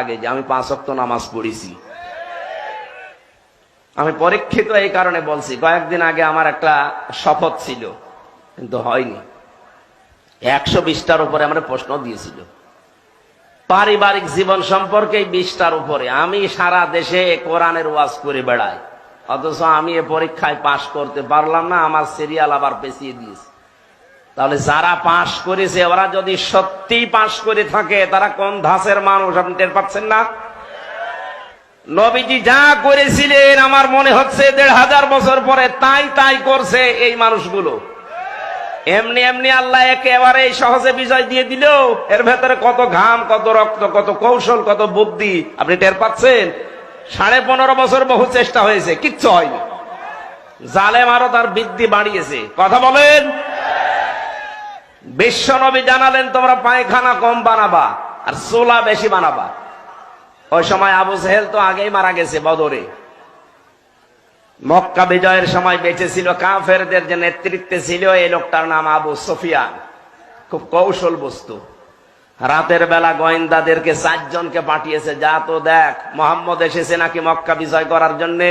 আগে যে আমি পাঁচ অক্ত নামাজ পড়েছি। আমি পরীক্ষিত এই কারণে বলছি, কয়েকদিন আগে আমার একটা শপথ ছিল, কিন্তু হয়নি। একশো বিশটার উপরে আমরা প্রশ্ন দিয়েছিল। পারিবারিক জীবন সম্পর্কে বিশটার উপরে আমি সারা দেশে কোরআনের ওয়াজ করে বেড়াই। অথচ আমি এ পরীক্ষায় পাশ করতে পারলাম না, আমার সিরিয়াল আবার পেছিয়ে দিয়েছে। তাহলে যারা পাশ করেছে, ওরা যদি সত্যি পাশ করে থাকে, তারা কোন ধাসের মানুষ আপনি টের পাচ্ছেন না? নবীজি যা করেছিলেন, আমার মনে হচ্ছে দেড় হাজার বছর পরে তাই তাই করছে এই মানুষগুলো। এমনি এমনি আল্লাহ একেবারে সহজে বিজয় দিয়ে দিল এর ভেতরে কত ঘাম, কত রক্ত, কত কৌশল, কত বুদ্ধি, আপনি টের পাচ্ছেন? সাড়ে পনেরো বছর বহু চেষ্টা হয়েছে, কিচ্ছু হয়নি। জালেম আরও তার বৃদ্ধি বাড়িয়েছে। কথা বলেন? বিশ্ব নবী জানালেন, তোমরা পায়খানা কম বানাবা আর সোলা বেশি বানাবা। ওই সময় আবু সেহেল তো আগেই মারা গেছে বদরে। মক্কা বিজয়ের সময় বেঁচে ছিল কাফেরদের যে নেতৃত্বে ছিল এই লোকটার নাম আবু সফিয়ান। খুব কৌশল বস্তু। রাতের বেলা গোয়েন্দাদেরকে চারজনকে পাঠিয়েছে, যা তো দেখ, মোহাম্মদ এসেছে নাকি মক্কা বিজয় করার জন্যে?